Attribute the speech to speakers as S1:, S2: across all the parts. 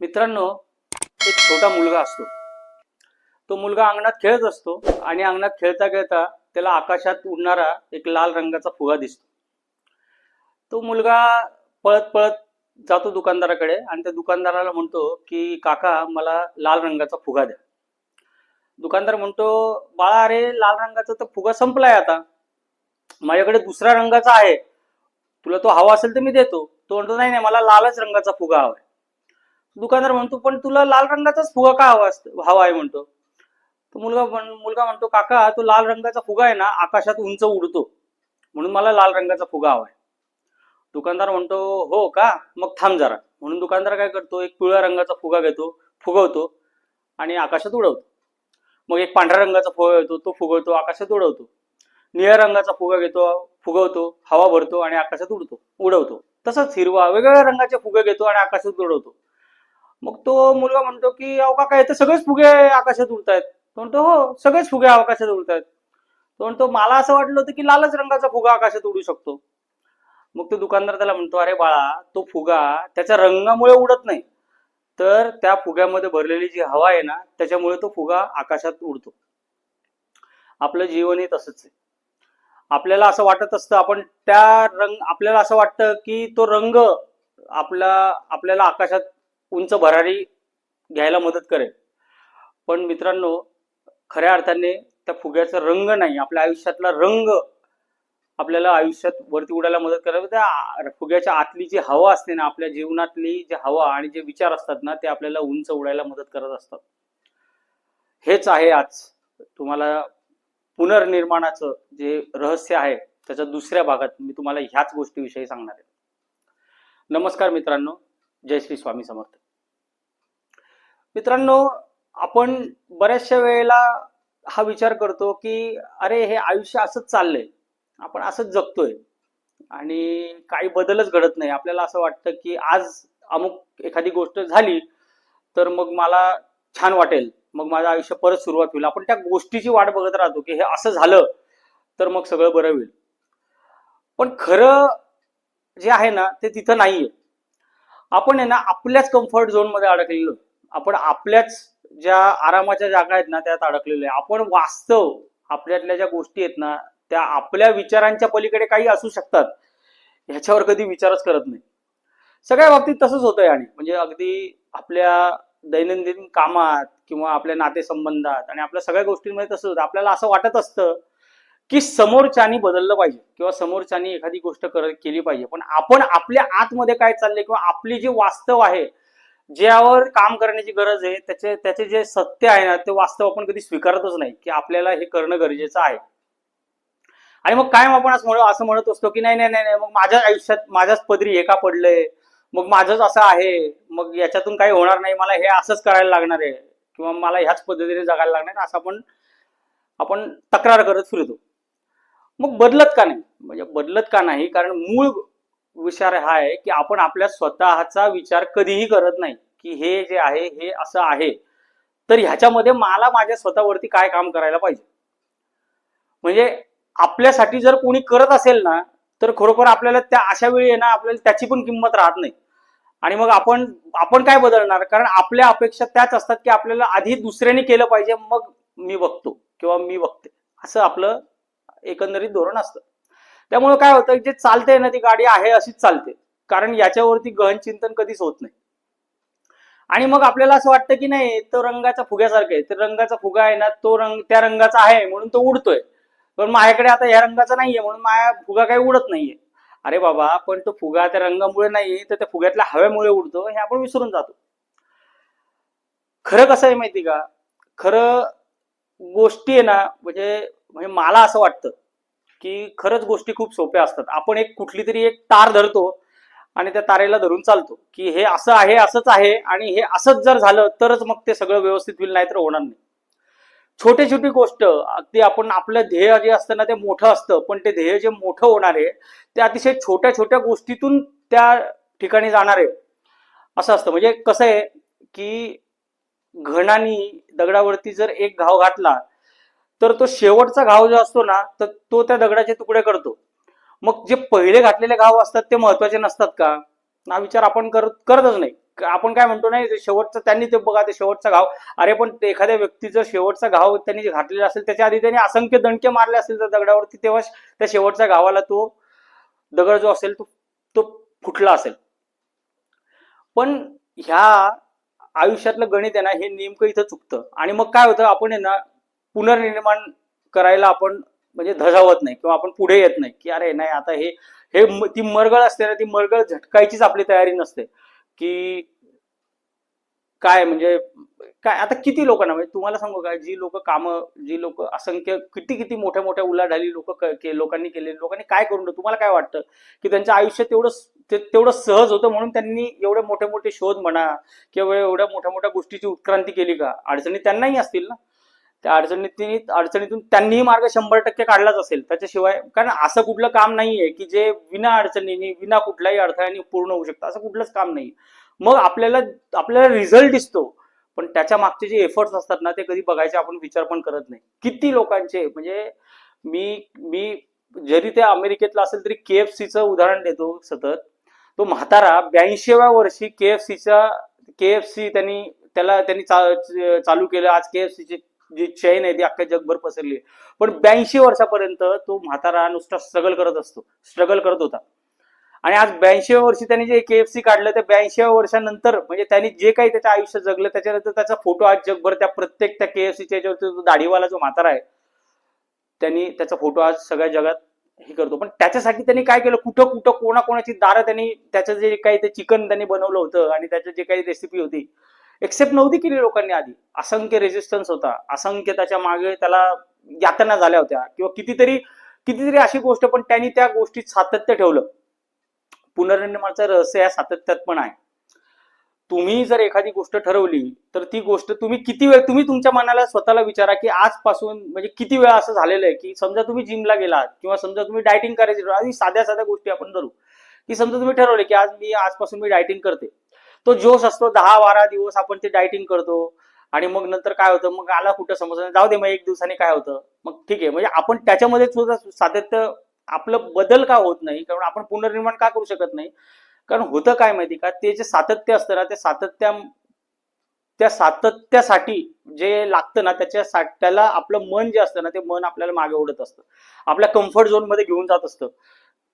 S1: मित्रांनो एक छोटा मुलगा असतो. तो मुलगा अंगणात खेळत असतो आणि अंगणात खेळता खेळता त्याला आकाशात उडणारा एक लाल रंगाचा फुगा दिसतो. तो मुलगा पळत पळत जातो दुकानदाराकडे आणि त्या दुकानदाराला म्हणतो की काका मला लाल रंगाचा फुगा द्या. दुकानदार म्हणतो बाळा अरे लाल रंगाचा तर फुगा संपलाय आता. माझ्याकडे दुसऱ्या रंगाचा आहे. तुला तो हवा असेल तर मी देतो. तो म्हणतो नाही नाही मला लालच रंगाचा फुगा हवाय. दुकानदार म्हणतो पण तुला लाल रंगाचाच फुगा का हवा असतो हवा आहे? म्हणतो. तो मुलगा मुलगा म्हणतो काका तो लाल रंगाचा फुगा आहे ना आकाशात उंच उडतो म्हणून मला लाल रंगाचा फुगा हवाय दुकानदार म्हणतो हो का? मग थांब जरा. म्हणून दुकानदार काय करतो एक पिवळ्या रंगाचा फुगा घेतो फुगवतो आणि आकाशात उडवतो. मग एक पांढऱ्या रंगाचा फुगा घेतो तो फुगवतो आकाशात उडवतो. निळ्या रंगाचा फुगा घेतो फुगवतो हवा भरतो आणि आकाशात उडतो उडवतो. तसंच हिरवा वेगवेगळ्या रंगाचे फुगे घेतो आणि आकाशात उडवतो. मग तो मुलगा म्हणतो की अवका काका तर सगळेच फुगे आकाशात उडतायत. तो म्हणतो हो सगळेच फुगे आकाशात उडतायत. तो म्हणतो मला असं वाटलं होतं की लालच रंगाचा फुगा आकाशात उडू शकतो. मग तो दुकानदार त्याला म्हणतो अरे बाळा तो फुगा त्याच्या रंगामुळे उडत नाही. तर त्या फुग्यामध्ये भरलेली जी हवा आहे ना त्याच्यामुळे तो फुगा आकाशात उडतो. आपलं जीवनही तसंच आहे. आपल्याला असं वाटत असतं आपण त्या रंग आपल्याला असं वाटतं की तो रंग आपला आपल्याला आकाशात उंच भरारी घ्यायला मदत करेल. पण मित्रांनो खऱ्या अर्थाने त्या फुग्याचा रंग नाही आपल्या आयुष्यातला रंग आपल्याला आयुष्यात वरती उडायला मदत करेल त्या फुग्याच्या आतली जी हवा असते ना आपल्या जीवनातली जी हवा आणि जे विचार असतात ना ते आपल्याला उंच उडायला मदत करत असतात. हेच आहे आज तुम्हाला पुनर्निर्माणाचं जे रहस्य आहे त्याच्या दुसऱ्या भागात मी तुम्हाला ह्याच गोष्टीविषयी सांगणार आहे. नमस्कार मित्रांनो जय श्री स्वामी समर्थ. मित्रांनो आपण बऱ्याचशा वेळेला हा विचार करतो की अरे हे आयुष्य असंच चाललंय. आपण असंच जगतोय. आणि काही बदलच घडत नाही. आपल्याला असं वाटतं की आज अमुक एखादी गोष्ट झाली तर मग मला छान वाटेल. मग माझं आयुष्य परत सुरुवात होईल. आपण त्या गोष्टीची वाट बघत राहतो की हे असं झालं तर मग सगळं बरं होईल. पण खरं जे आहे ना ते तिथं नाहीये. आपण आहे ना आपल्याच कम्फर्ट झोनमध्ये अडकलेलो. आपण आपल्याच ज्या आरामाच्या जागा आहेत ना त्यात अडकलेलो आहे. आपण वास्तव आपल्यातल्या ज्या गोष्टी आहेत ना त्या आपल्या विचारांच्या पलीकडे काही असू शकतात. ह्याच्यावर कधी विचारच करत नाही. सगळ्या बाबतीत तसंच होतंय आणि. म्हणजे अगदी आपल्या दैनंदिन कामात किंवा आपल्या नातेसंबंधात आणि आपल्या सगळ्या गोष्टींमध्ये तसंच होतं. आपल्याला असं वाटत असतं की समोरच्यानी बदललं पाहिजे किंवा समोरच्यानी एखादी गोष्ट केली पाहिजे. पण आपण आपल्या आतमध्ये काय चाललंय किंवा आपली जी वास्तव आहे ज्यावर काम करण्याची गरज आहे त्याचे त्याचे जे सत्य आहे ना ते वास्तव आपण कधी स्वीकारतच नाही की आपल्याला हे करणं गरजेचं आहे. आणि मग कायम आपण असं म्हणत असं म्हणत असतो की नाही नाही नाही नाही, मग माझ्या आयुष्यात माझ्याच पदरी हे का पडलंय मग माझंच असं आहे मग याच्यातून काही होणार नाही मला हे असंच करायला लागणार आहे किंवा मला ह्याच पद्धतीने जगायला लागणार असं आपण आपण तक्रार करत फिरतो. मग बदलत का नाही? म्हणजे बदलत का नाही? कारण मूळ विचार हा आहे की आपण आपल्या स्वतःचा विचार कधीही करत नाही की हे जे आहे हे असं आहे. तर ह्याच्यामध्ये मला माझ्या स्वतःवरती काय काम करायला पाहिजे? म्हणजे आपल्यासाठी जर कोणी करत असेल ना तर खरोखर आपल्याला त्या अशा वेळी ना आपल्याला त्याची पण किंमत राहत नाही. आणि मग आपण आपण काय बदलणार? कारण आपल्या अपेक्षा त्याच असतात की आपल्याला आधी दुसऱ्याने केलं पाहिजे मग मी बघतो किंवा मी बघते. असं आपलं एकंदरीत धोरण असतं. त्यामुळे काय होतं जे चालते ना ती गाडी आहे अशीच चालते. कारण याच्यावरती गहन चिंतन कधीच होत नाही. आणि मग आपल्याला असं वाटतं की नाही तो रंगाचा फुग्यासारखा आहे. तर रंगाचा फुगा आहे ना तो रंग त्या रंगाचा आहे म्हणून तो उडतोय. पण माझ्याकडे आता या रंगाचा नाहीये म्हणून माझ्या फुगा काही उडत नाहीये. अरे बाबा पण तो फुगा त्या रंगामुळे नाही तर त्या फुग्यातल्या हवेमुळे उडतो हे आपण विसरून जातो. खरं कसं आहे माहिती का? खरं गोष्टी आहे ना म्हणजे म्हणजे मला असं वाटतं की खरंच गोष्टी खूप सोप्या असतात. आपण एक कुठली तरी एक तार धरतो आणि त्या तारेला धरून चालतो की हे असं आहे असंच आहे आणि हे असंच जर झालं तरच मग ते सगळं व्यवस्थित होईल नाही तर होणार नाही. छोटी छोटी गोष्ट अगदी आपण आपलं ध्येय जे असतं ना ते मोठं असतं पण ते ध्येय जे मोठं होणार आहे ते अतिशय छोट्या छोट्या गोष्टीतून त्या ठिकाणी जाणार. आहे असं असतं. म्हणजे कसं आहे की घणानी दगडावरती जर एक घाव घातला तर तो शेवटचा घाव जो असतो ना तर तो त्या दगडाचे तुकडे करतो. मग जे पहिले घातलेले घाव असतात ते महत्त्वाचे नसतात का? हा विचार आपण करत करतच नाही. आपण काय म्हणतो नाही शेवटचा शेवटचं त्यांनी ते बघा ते शेवटचा घाव. अरे पण एखाद्या व्यक्तीचं शेवटचा घाव त्यांनी जे घातलेला असेल त्याच्या आधी त्यांनी असंख्य दणके मारले असतील त्या दगडावरती तेव्हा त्या शेवटच्या गावाला तो दगड जो असेल तो तो फुटला असेल. पण ह्या आयुष्यातलं गणित आहे ना हे नेमकं इथं चुकतं. आणि मग काय होतं आपण ना पुनर्निर्माण करायला आपण म्हणजे धजावत नाही किंवा आपण पुढे येत नाही की अरे नाही आता हे हे ती मरगळ असते ना ती मरगळ झटकायचीच आपली तयारी नसते. की काय म्हणजे काय आता किती लोकांना म्हणजे तुम्हाला सांगू का जी लोक कामं जी लोक असंख्य किती किती मोठ्या मोठ्या उलाढाली लोक लोकांनी केले लोकांनी काय करून तुम्हाला काय वाटतं? की त्यांच्या आयुष्य तेवढं ते तेवढं सहज होतं म्हणून त्यांनी एवढे मोठे मोठे शोध म्हणा किंवा एवढ्या मोठ्या मोठ्या गोष्टीची उत्क्रांती केली का? अडचणी त्यांनाही असतील ना? त्या अडचणीत अडचणीतून त्यांनीही मार्ग शंभर टक्के काढलाच असेल. त्याच्याशिवाय कारण असं कुठलं काम नाहीये की जे विना अडचणीने विना कुठल्याही अडथळ्याने पूर्ण होऊ शकतं. असं कुठलंच काम नाही मग आपल्याला आपल्याला रिझल्ट दिसतो. पण त्याच्या मागचे जे एफर्ट्स असतात ना ते कधी बघायचे आपण विचार पण करत नाही. किती लोकांचे म्हणजे मी मी जरी ते अमेरिकेतलं असेल तरी के एफ सीचं उदाहरण देतो सतत. तो म्हातारा ब्याऐंशीव्या वर्षी के एफ सीचा के एफ सी त्यांनी त्याला त्यांनी चा- चालू केलं. आज के एफ सीचे जी चैन आहे ती अख्ख्या जगभर पसरली आहे. पण ब्याऐंशी वर्षापर्यंत तो म्हातारा नुसता स्ट्रगल करत असतो. स्ट्रगल करत होता. आणि आज ब्याऐंशीव्या वर्षी त्यांनी जे केएफसी काढलं त्या ब्याऐंशीव्या वर्षानंतर म्हणजे त्यांनी जे काही त्याचं आयुष्य जगलं त्याच्यानंतर त्याचा फोटो आज जगभर त्या प्रत्येक त्या केएफसीच्या याच्यावरती जो दाढीवाला जो म्हातारा आहे त्यांनी त्याचा फोटो आज सगळ्या जगात हे करतो. पण त्याच्यासाठी त्यांनी काय केलं? कुठं कुठं कोणाकोणाची दारं त्यांनी त्याचं जे काही ते चिकन त्यांनी बनवलं होतं आणि त्याचं जे काही रेसिपी होती एक्सेप्ट नव्हती केली लोकांनी आधी. असंख्य रेजिस्टन्स होता. असंख्य त्याच्यामागे त्याला यातना झाल्या होत्या. किंवा कितीतरी कितीतरी अशी गोष्ट पण त्यांनी त्या गोष्टीत सातत्य ठेवलं. पुनर्निर्माणचं रहस्य या सातत्यात पण आहे. तुम्ही जर एखादी गोष्ट ठरवली तर ती गोष्ट तुम्ही किती वेळ तुम्ही तुमच्या मनाला स्वतःला विचारा की आजपासून म्हणजे किती वेळा असं झालेलं आहे की समजा तुम्ही जिमला गेलात किंवा समजा तुम्ही डायटिंग करायची आधी साध्या साध्या गोष्टी आपण धरू. की समजा तुम्ही ठरवले की आज मी आजपासून मी डायटिंग करते. तो जोश असतो दहा बारा दिवस आपण ते डायटिंग करतो. आणि मग नंतर काय होतं मग आला कुठं समज जाऊ दे मग एक दिवसाने काय होतं? मग ठीक आहे. म्हणजे आपण त्याच्यामध्ये सुद्धा सातत्य आपलं बदल का होत नाही? कारण आपण पुनर्निर्माण का करू शकत नाही? कारण होतं काय माहिती का? ते जे सातत्य असतं ना ते सातत्या त्या सातत्यासाठी जे लागतं ना त्याच्या त्याला आपलं मन जे असतं ना ते मन आपल्याला मागे ओढत असतं. आपल्या कम्फर्ट झोनमध्ये घेऊन जात असतं.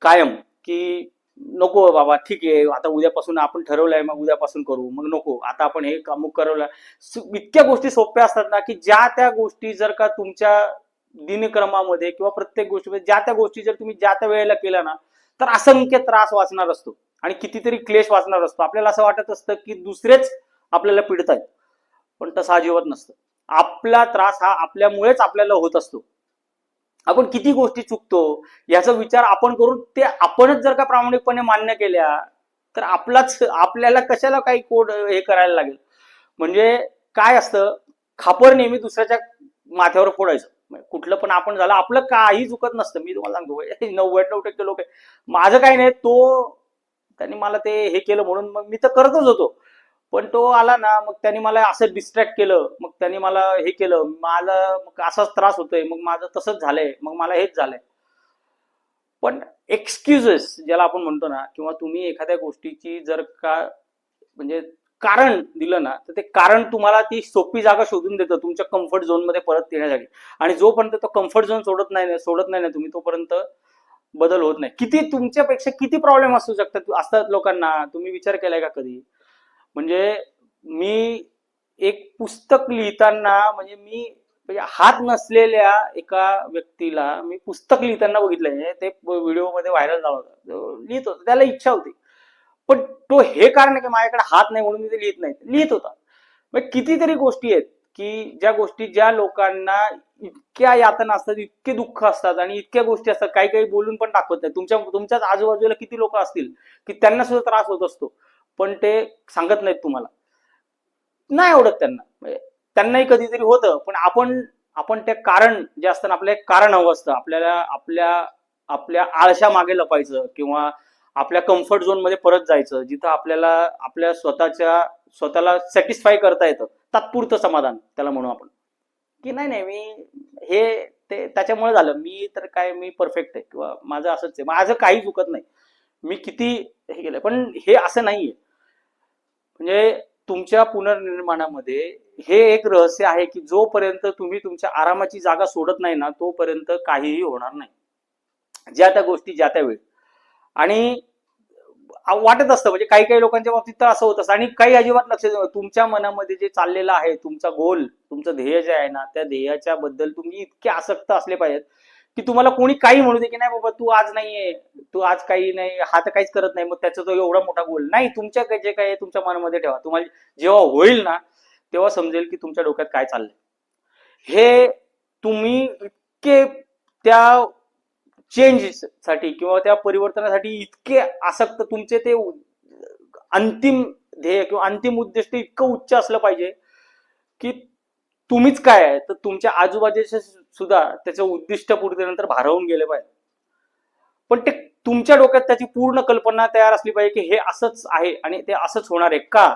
S1: कायम. की नको बाबा ठीक आहे आता उद्यापासून आपण ठरवलंय मग उद्यापासून करू मग नको. आता आपण हे अमुक करवलं. इतक्या गोष्टी सोप्या असतात ना की ज्या त्या गोष्टी जर का तुमच्या दिनक्रमामध्ये किंवा प्रत्येक गोष्टीमध्ये ज्या त्या गोष्टी जर तुम्ही ज्या त्या वेळेला केल्या ना तर असंख्य त्रास वाचणार असतो. आणि कितीतरी क्लेश वाचणार असतो. आपल्याला असं वाटत असतं की दुसरेच आपल्याला पिडतायत. पण तसं अजिबात नसतं. आपला त्रास हा आपल्यामुळेच आपल्याला होत असतो. आपण किती गोष्टी चुकतो याचा विचार आपण करून ते आपणच जर का प्रामाणिकपणे मान्य केल्या तर आपलाच आपल्याला कशाला काही कोड हे करायला लागेल? म्हणजे काय असतं खापर नेहमी दुसऱ्याच्या माथ्यावर फोडायचं. म्हणजे कुठलं पण आपण झालं आपलं काही चुकत नसतं. मी तुम्हाला सांगतो नव्वद नऊ टक्के लोक आहे. माझं काही नाही तो त्यांनी मला ते हे केलं म्हणून मग मी तर करतच होतो. पण तो आला ना मग त्यांनी मला असं डिस्ट्रॅक्ट केलं मग त्यांनी मला हे केलं मला मग असाच त्रास होतोय मग माझं तसंच झालंय मग मला हेच झालंय. पण एक्सक्युजेस ज्याला आपण म्हणतो ना किंवा तुम्ही एखाद्या गोष्टीची जर का म्हणजे कारण दिलं ना तर ते कारण तुम्हाला ती सोपी जागा शोधून देतं तुमच्या कम्फर्ट झोनमध्ये परत येण्यासाठी. आणि जोपर्यंत तो कम्फर्ट झोन सोडत नाही ना- सोडत नाही ना तुम्ही तोपर्यंत बदल होत नाही. किती तुमच्यापेक्षा किती प्रॉब्लेम असू शकतात असतात लोकांना? तुम्ही विचार केलाय का कधी? म्हणजे मी एक पुस्तक लिहिताना म्हणजे मी म्हणजे हात नसलेल्या एका व्यक्तीला मी पुस्तक लिहिताना बघितलंय. म्हणजे ते व्हिडिओमध्ये व्हायरल झाला होता. लिहित होता. त्याला इच्छा होती. पण तो हे कारण आहे की माझ्याकडे हात नाही म्हणून मी ते लिहित नाही. लिहित होता. मग कितीतरी गोष्टी आहेत की ज्या गोष्टी ज्या लोकांना इतक्या यातना असतात इतके दुःख असतात आणि इतक्या गोष्टी असतात काही काही बोलून पण दाखवत नाही. तुमच्या तुमच्याच आजूबाजूला किती लोक असतील की त्यांना सुद्धा त्रास होत असतो. पण ते सांगत नाहीत तुम्हाला. नाही आवडत त्यांना. म्हणजे त्यांनाही कधीतरी होतं पण आपण आपण ते कारण जे असतं ना आपलं एक कारण हवं असतं. आपल्याला आपल्या आपल्या आळशा मागे लपायचं किंवा आपल्या कम्फर्ट झोनमध्ये परत जायचं जिथं आपल्याला आपल्या स्वतःच्या स्वतःला सॅटिस्फाय करता येतं. तात्पुरतं समाधान त्याला म्हणू आपण. की नाही नाही मी हे ते त्याच्यामुळे झालं. मी तर काय मी परफेक्ट आहे. किंवा माझं असंच आहे. माझं काही चुकत नाही. मी किती हे केलं पण हे असं नाहीये. म्हणजे तुमच्या पुनर्निर्माणामध्ये हे एक रहस्य आहे की जोपर्यंत तुम्ही तुमच्या आरामाची जागा सोडत नाही ना तोपर्यंत काहीही होणार नाही. ज्या त्या गोष्टी ज्या त्या वेळी. आणि वाटत असतं म्हणजे काही काही लोकांच्या बाबतीत तर असं होत असतं. आणि काही अजिबात लक्ष तुमच्या मनामध्ये जे चाललेलं आहे तुमचा गोल तुमचं ध्येय जे आहे ना त्या ध्येयाच्या बद्दल तुम्ही इतके आसक्त असले पाहिजेत. की तुम्हाला कोणी काही म्हणू दे की नाही बाबा तू आज नाहीये तू आज काही नाही हा तर काहीच करत नाही मग त्याचा तो एवढा मोठा गोल. नाही तुमच्या जे काय तुमच्या मनामध्ये ठेवा. तुम्हाला जेव्हा होईल ना तेव्हा समजेल की तुमच्या डोक्यात काय चाललंय. हे तुम्ही इतके त्या चेंजसाठी किंवा त्या परिवर्तनासाठी इतके आसक्त तुमचे ते अंतिम ध्येय किंवा अंतिम उद्दिष्ट इतकं उच्च असलं पाहिजे की तुम्हीच काय आहे? तर तुमच्या आजूबाजूचे सुद्धा त्याचं उद्दिष्ट पूर्तीनंतर भारावून गेले पाहिजे. पण ते तुमच्या डोक्यात त्याची पूर्ण कल्पना तयार असली पाहिजे की हे असंच आहे आणि ते असंच होणार आहे का?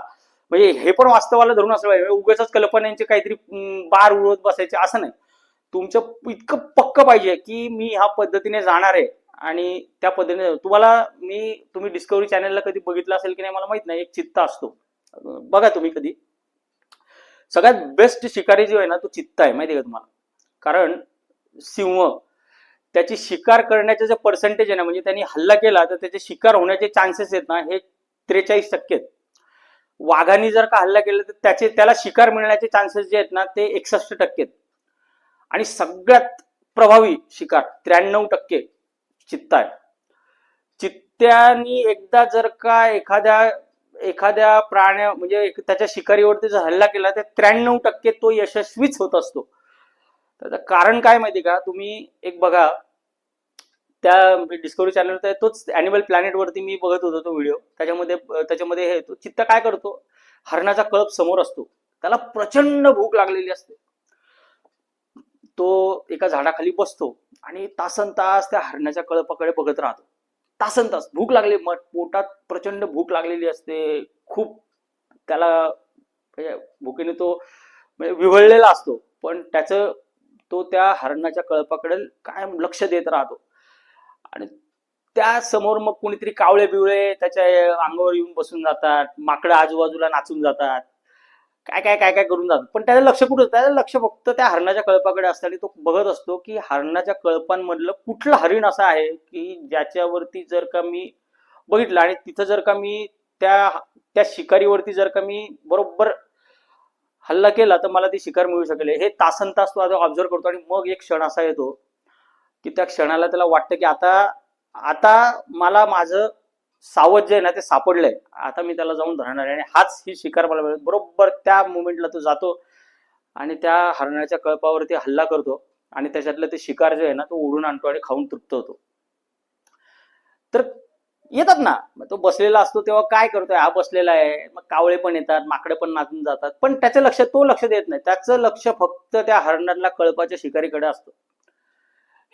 S1: म्हणजे हे पण वास्तवाला धरून असलं पाहिजे. म्हणजे उगाच कल्पनांचे काहीतरी बार उडवत बसायचे असं नाही. तुमचं इतकं पक्क पाहिजे की मी ह्या पद्धतीने जाणार आहे आणि त्या पद्धतीने तुम्हाला मी तुम्ही डिस्कवरी चॅनलला कधी बघितलं असेल की नाही मला माहीत नाही. एक चित्ता असतो. बघा तुम्ही कधी. सगळ्यात बेस्ट शिकारी जो आहे ना तो चित्ता आहे माहिती आहे का तुम्हाला? कारण सिंह त्याची शिकार करण्याचे जे पर्सेंटेज आहे ना म्हणजे त्यांनी हल्ला केला तर त्याचे शिकार होण्याचे चान्सेस आहेत ना हे त्रेचाळीस टक्के आहेत. वाघांनी जर का हल्ला केला तर त्याचे त्याला शिकार मिळण्याचे चान्सेस जे आहेत ना ते एकसष्ट टक्के आहेत. आणि सगळ्यात प्रभावी शिकार त्र्याण्णव टक्के चित्ता आहे. चित्त्यानी एकदा जर का एखाद्या एखाद्या प्राण्या म्हणजे त्याच्या शिकारीवरती जर हल्ला केला तर त्र्याण्णव टक्के तो यशस्वीच होत असतो. त्याचं कारण काय माहिती का? तुम्ही एक बघा त्या डिस्कवरी चॅनलवर तोच अॅनिमल प्लॅनेट वरती मी बघत होतो तो व्हिडिओ. त्याच्यामध्ये त्याच्यामध्ये हे तो चित्ता काय करतो? हरणाचा कळप समोर असतो. त्याला प्रचंड भूक लागलेली असते. तो एका झाडाखाली बसतो आणि तासन तास त्या हरणाच्या कळपाकडे बघत राहतो. तासन तास भूक लागली मग पोटात प्रचंड भूक लागलेली असते. खूप त्याला भूकेने भुकेने तो म्हणजे विवळलेला असतो. पण त्याचं तो त्या हरणाच्या कळपाकडे कायम लक्ष देत राहतो. आणि त्या समोर मग कोणीतरी कावळे बिवळे त्याच्या अंगावर येऊन बसून जातात माकडं आजूबाजूला नाचून जातात. काय काय काय काय करून जातो. पण त्याचं लक्ष कुठं त्याचं लक्ष फक्त त्या हरणाच्या कळपाकडे असतं आणि तो बघत असतो की हरणाच्या कळपांमधलं कुठलं हरिण असं आहे की ज्याच्यावरती जर का मी बघितलं आणि तिथं जर का मी त्या त्या शिकारीवरती जर का मी बरोबर हल्ला केला तर मला ती शिकार मिळू शकेल. हे तासन तास तो आता ऑब्झर्व करतो आणि मग एक क्षण असा येतो की त्या क्षणाला त्याला वाटतं की आता आता मला माझं सावध जे आहे ना ते सापडलंय. आता मी त्याला जाऊन धरणार आहे आणि हाच ही शिकार मला मिळेल. बरोबर त्या मुमेंटला तो जातो आणि त्या हरणाच्या कळपावरती हल्ला करतो आणि त्याच्यातलं ते शिकार जे आहे ना तो ओढून आणतो आणि खाऊन तृप्त होतो. तर येतात ना मग तो बसलेला असतो तेव्हा काय करतोय? हा बसलेला आहे. मग कावळे पण येतात माकडे पण नाचून जातात. पण त्याचं लक्ष तो लक्ष देत नाही. त्याचं लक्ष फक्त त्या हरणातल्या कळपाच्या शिकारीकडे असतं.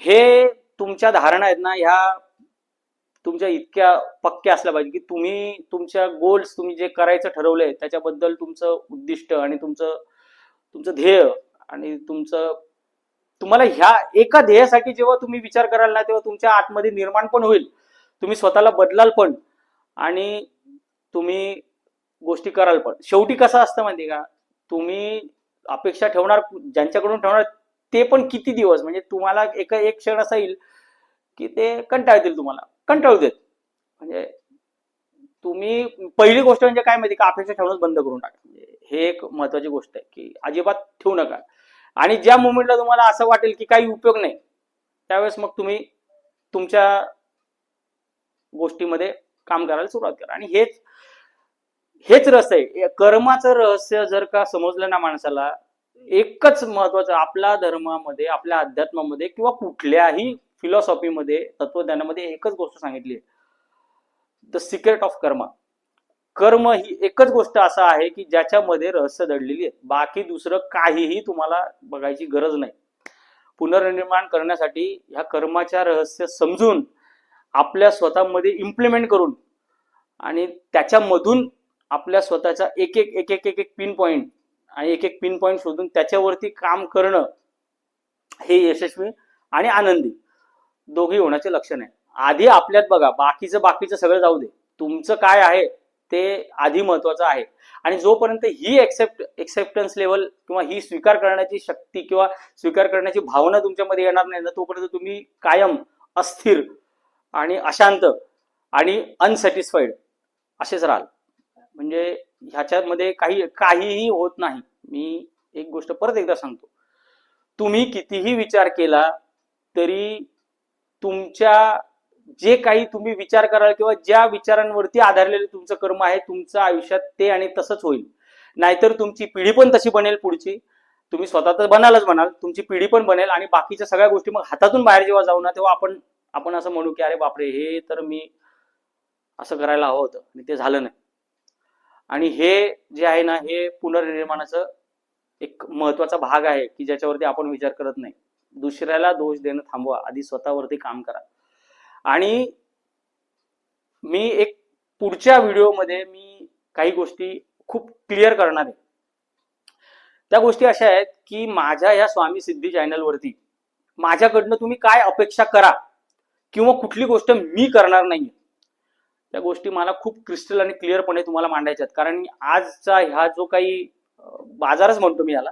S1: हे तुमच्या धारणा आहेत ना ह्या तुमच्या इतक्या पक्क्या असल्या पाहिजे की तुम्ही तुमच्या गोल्स तुम्ही जे करायचं ठरवलंय त्याच्याबद्दल तुमचं उद्दिष्ट आणि तुमचं तुमचं ध्येय आणि तुमचं तुम्हाला ह्या एका ध्येयासाठी जेव्हा तुम्ही विचार कराल ना तेव्हा तुमच्या आतमध्ये निर्माण पण होईल. तुम्ही स्वतःला बदलाल पण आणि तुम्ही गोष्टी कराल पण. शेवटी कसं असतं माहिती का? तुम्ही अपेक्षा ठेवणार ज्यांच्याकडून ठेवणार ते पण किती दिवस? म्हणजे तुम्हाला एक एक क्षण असा येईल की ते कंटाळतील तुम्हाला. कंटाळू देत. म्हणजे तुम्ही पहिली गोष्ट म्हणजे काय माहिती का? अपेक्षा ठेवणंच बंद करून टाका. म्हणजे हे एक महत्वाची गोष्ट आहे की अजिबात ठेवू नका. आणि ज्या मुवमेंटला तुम्हाला असं वाटेल की काही उपयोग नाही त्यावेळेस मग तुम्ही तुमच्या गोष्टीमध्ये काम करायला सुरुवात करा. आणि हेच हेच रहस्य आहे. कर्माचं रहस्य जर का समजलं ना माणसाला एकच महत्वाचं आपल्या धर्मामध्ये आपल्या अध्यात्मामध्ये किंवा कुठल्याही फिलॉसॉफीमध्ये तत्वज्ञानामध्ये एकच गोष्ट सांगितली आहे. द सिक्रेट ऑफ कर्मा कर्म ही एकच गोष्ट असं आहे की ज्याच्यामध्ये रहस्य दडलेली आहे. बाकी दुसरं काहीही तुम्हाला बघायची गरज नाही. पुनर्निर्माण करण्यासाठी ह्या कर्माच्या रहस्य समजून आपल्या स्वतःमध्ये इम्प्लिमेंट करून आणि त्याच्यामधून आपल्या स्वतःचा एक एक एक एक एक एक पिन पॉईंट आणि एक एक पिन पॉईंट शोधून त्याच्यावरती काम करणं हे यशस्वी आणि आनंदी. दोघी होण्याचे लक्षण आहे. आधी आपल्यात बघा बाकीचं बाकीचं सगळं जाऊ दे. तुमचं काय आहे ते आधी महत्वाचं आहे. आणि जोपर्यंत ही एक्सेप्ट एक्सेप्टन्स लेवल किंवा ही स्वीकार करण्याची शक्ती किंवा स्वीकार करण्याची भावना तुमच्यामध्ये येणार नाही ना तोपर्यंत तुम्ही कायम अस्थिर आणि अशांत आणि अनसॅटिस्फाईड असेच राहाल. म्हणजे ह्याच्यामध्ये काही काहीही होत नाही. मी एक गोष्ट परत एकदा सांगतो. तुम्ही कितीही विचार केला तरी तुमच्या जे काही तुम्ही विचार कराल किंवा ज्या विचारांवरती आधारलेलं तुमचं कर्म आहे तुमचं आयुष्यात ते आणि तसंच होईल. नाहीतर तुमची पिढी पण तशी बनेल पुढची. तुम्ही स्वतः तर बनालच म्हणाल तुमची पिढी पण बनेल आणि बाकीच्या सगळ्या गोष्टी मग हातातून बाहेर जेव्हा जाऊ ना तेव्हा आपण आपण असं म्हणू की अरे बापरे हे तर मी असं करायला हवं होतं आणि ते झालं नाही. आणि हे जे आहे ना हे पुनर्निर्माणाचं एक महत्त्वाचा भाग आहे की ज्याच्यावरती आपण विचार करत नाही. दुसऱ्याला दोष देणं थांबवा. आधी स्वतःवरती काम करा. आणि मी एक पुढच्या व्हिडिओमध्ये मी काही गोष्टी खूप क्लिअर करणार आहे. त्या गोष्टी अशा आहेत की माझ्या या स्वामी सिद्धी चॅनलवरती माझ्याकडनं तुम्ही काय अपेक्षा करा किंवा कुठली गोष्ट मी करणार नाही त्या गोष्टी मला खूप क्रिस्टल आणि क्लिअरपणे तुम्हाला मांडायच्या आहेत. कारण आजचा ह्या जो काही बाजारच म्हणतो मी याला.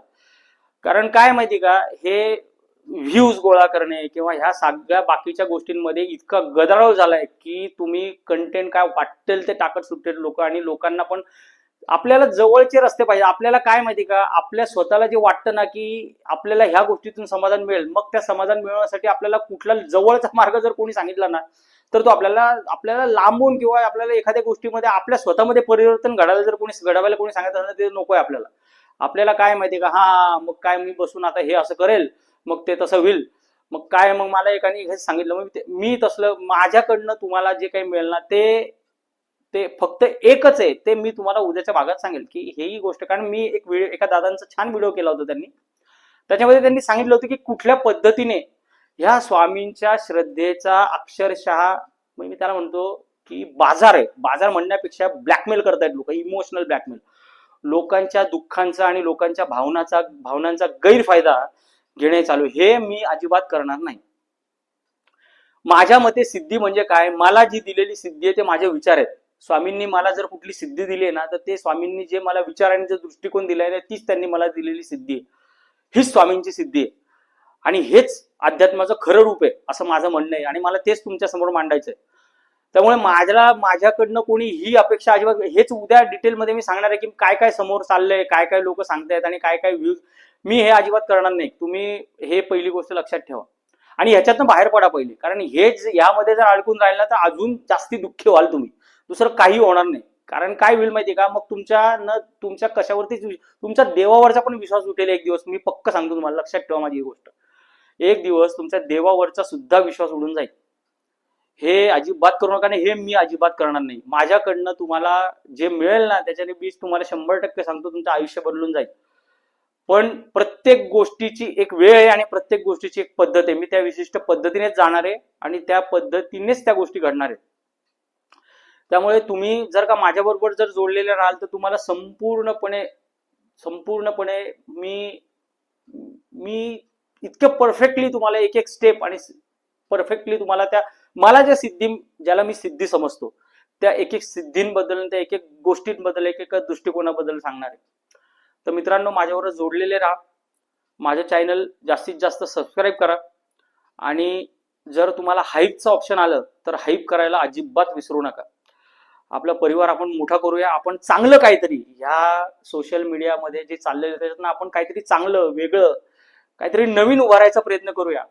S1: कारण काय माहिती का? हे व्ह्यूज गोळा करणे किंवा ह्या सगळ्या बाकीच्या गोष्टींमध्ये इतका गदारोळ झालाय की तुम्ही कंटेंट काय वाटेल ते टाकत सुटेल लोक आणि लोकांना पण आपल्याला जवळचे रस्ते पाहिजे आपल्याला काय माहिती का? आपल्या स्वतःला जे वाटतं ना की आपल्याला ह्या गोष्टीतून समाधान मिळेल मग त्या समाधान मिळवण्यासाठी आपल्याला कुठला जवळचा मार्ग जर कोणी सांगितला ना तर तो आपल्याला आपल्याला लांबून किंवा आपल्याला एखाद्या गोष्टीमध्ये आपल्या स्वतःमध्ये परिवर्तन घडायला जर कोणी घडवायला कोणी सांगितलं ना ते नको आहे आपल्याला. आपल्याला काय माहिती का? हा मग काय मी बसून आता हे असं करेल. मग ते तसं होईल. मग काय मग मला एकाने हे सांगितलं मग ते- मी तसलं माझ्याकडनं तुम्हाला जे काही मिळेल ना ते ते फक्त एकच आहे ते मी तुम्हाला उद्याच्या भागात सांगेल की हेही गोष्ट कारण मी एक व्हिडिओ एका दादांचा छान व्हिडिओ केला होता त्यांनी. त्याच्यामध्ये त्यांनी सांगितलं होतं की कुठल्या पद्धतीने ह्या स्वामींच्या श्रद्धेचा अक्षरशः म्हणजे मी त्याला म्हणतो की बाजार आहे. बाजार म्हणण्यापेक्षा ब्लॅकमेल करतायत लोक इमोशनल ब्लॅकमेल लोकांच्या दुःखांचा आणि लोकांच्या भावनाचा भावनांचा गैरफायदा घेणे चालू हे मी अजिबात करणार नाही. माझ्या मते सिद्धी म्हणजे काय? मला जी दिलेली सिद्धी आहे ते माझे विचार आहेत. स्वामींनी मला जर कुठली सिद्धी दिली आहे ना तर ते स्वामींनी जे मला विचार आणि जे दृष्टिकोन दिला आहे तीच त्यांनी मला दिलेली सिद्धी आहे. हीच स्वामींची सिद्धी आहे. आणि हेच अध्यात्माचं खरं रूप आहे असं माझं म्हणणं आहे. आणि मला तेच तुमच्यासमोर मांडायचं आहे. त्यामुळे माझ्याला माझ्याकडनं कोणी ही अपेक्षा अजिबात हेच उद्या डिटेलमध्ये मी सांगणार आहे की काय काय समोर चाललंय काय काय लोक सांगतायत आणि काय काय व्ह्यूज मी हे अजिबात करणार नाही. तुम्ही हे पहिली गोष्ट लक्षात ठेवा. आणि ह्याच्यातनं बाहेर पडा पहिले. कारण हे यामध्ये जर अडकून राहिलं तर अजून जास्ती दुःखी व्हाल तुम्ही. दुसरं काही होणार नाही. कारण काय होईल माहितीये का? मग तुमच्या न तुमच्या कशावरतीच तुमच्या देवावरचा पण विश्वास उठेल एक दिवस. मी पक्क सांगतो तुम्हाला लक्षात ठेवा माझी ही गोष्ट. एक दिवस तुमच्या देवावरचा सुद्धा विश्वास उडून जाईल. हे अजिबात करू नका आणि हे मी अजिबात करणार नाही. माझ्याकडनं तुम्हाला जे मिळेल ना त्याच्याने बीज तुम्हाला शंभर टक्के सांगतो तुमचं आयुष्य बदलून जाईल. पण प्रत्येक गोष्टीची एक वेळ आहे आणि प्रत्येक गोष्टीची एक पद्धत आहे. मी त्या विशिष्ट पद्धतीनेच जाणार आहे आणि त्या पद्धतीनेच त्या गोष्टी घडणार आहेत. त्यामुळे तुम्ही जर का माझ्याबरोबर जर जोडलेले राहाल तर तुम्हाला संपूर्णपणे संपूर्णपणे मी मी इतकं परफेक्टली तुम्हाला एक एक स्टेप आणि परफेक्टली तुम्हाला त्या मला ज्या सिद्धी ज्याला मी सिद्धी समजतो त्या एक एक सिद्धींबद्दल त्या एक एक गोष्टींबद्दल एक एक दृष्टिकोनाबद्दल सांगणार आहे. तर मित्रांनो माझ्यावर जोडलेले राहा. माझं चॅनल जास्तीत जास्त सबस्क्राईब करा. आणि जर तुम्हाला हाईपचं ऑप्शन आलं तर हाईप करायला अजिबात विसरू नका. आपला परिवार आपण मोठा करूया. आपण चांगलं काहीतरी ह्या सोशल मीडियामध्ये जे चाललेलं त्याच्यातनं आपण काहीतरी चांगलं वेगळं काहीतरी नवीन उभारायचा प्रयत्न करूया.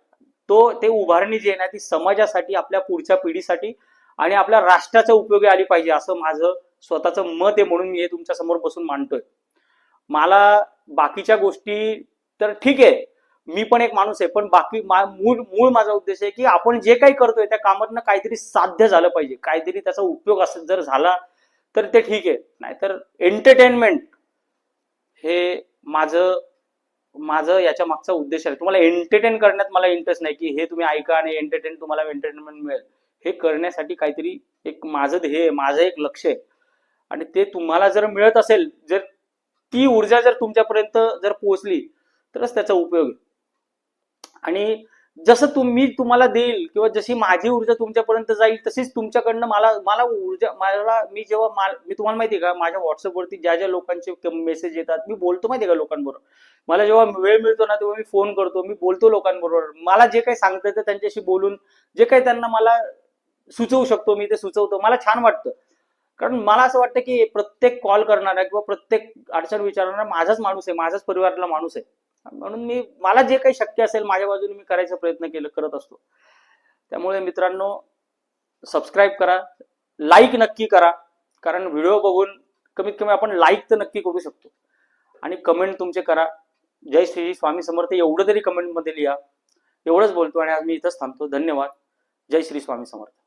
S1: तो ते उभारणी जी आहे ना ती समाजासाठी आपल्या पुढच्या पिढीसाठी आणि आपल्या राष्ट्राच्या उपयोगी आली पाहिजे असं माझं स्वतःचं मत आहे म्हणून मी हे तुमच्यासमोर बसून मांडतोय. मला बाकीच्या गोष्टी तर ठीक आहे. मी पण एक माणूस आहे पण बाकी मूळ मूळ माझा उद्देश आहे की आपण जे काही करतोय त्या कामातनं काहीतरी साध्य झालं पाहिजे. काहीतरी त्याचा उपयोग असं जर झाला तर ते ठीक आहे. नाहीतर एंटरटेनमेंट हे माझं माझं याच्या मागचा उद्देश आहे. तुम्हाला एंटरटेन करण्यात मला इंटरेस्ट नाही की हे तुम्ही ऐका आणि एंटरटेन तुम्हाला एंटरटेनमेंट मिळेल. हे करण्यासाठी काहीतरी एक माझं ध्येय माझं एक लक्ष आहे. आणि ते तुम्हाला जर मिळत असेल जर ती ऊर्जा जर तुमच्यापर्यंत जर पोहोचली तरच त्याचा उपयोग आहे. आणि जसं तुम्ही तुम्हाला देईल किंवा जशी माझी ऊर्जा तुमच्यापर्यंत जाईल तशीच तुमच्याकडनं मला मला ऊर्जा मला मी जेव्हा मी तुम्हाला माहिती आहे का माझ्या व्हॉट्सअपवरती ज्या ज्या लोकांचे मेसेज येतात मी बोलतो माहिती आहे का लोकांबरोबर? मला जेव्हा वेळ मिळतो ना तेव्हा मी फोन करतो मी बोलतो लोकांबरोबर. मला जे काही सांगता येतं त्यांच्याशी बोलून जे काही त्यांना मला सुचवू शकतो मी ते सुचवतो. मला छान वाटतं. कारण मला असं वाटतं की प्रत्येक कॉल करणारा किंवा प्रत्येक अडचण विचारणारा माझाच माणूस आहे माझाच परिवारातला माणूस आहे. म्हणून मी मला जे काही शक्य असेल माझ्या बाजूने मी करायचा प्रयत्न केलं करत असतो. त्यामुळे मित्रांनो सबस्क्राईब करा लाईक नक्की करा कारण व्हिडिओ बघून कमीत कमी आपण लाईक तर नक्की करू शकतो. आणि कमेंट तुमचे करा. जय श्री स्वामी समर्थ एवढं तरी कमेंटमध्ये लिहा. एवढंच बोलतो आणि आज मी इथंच थांबतो. धन्यवाद. जय श्री स्वामी समर्थ.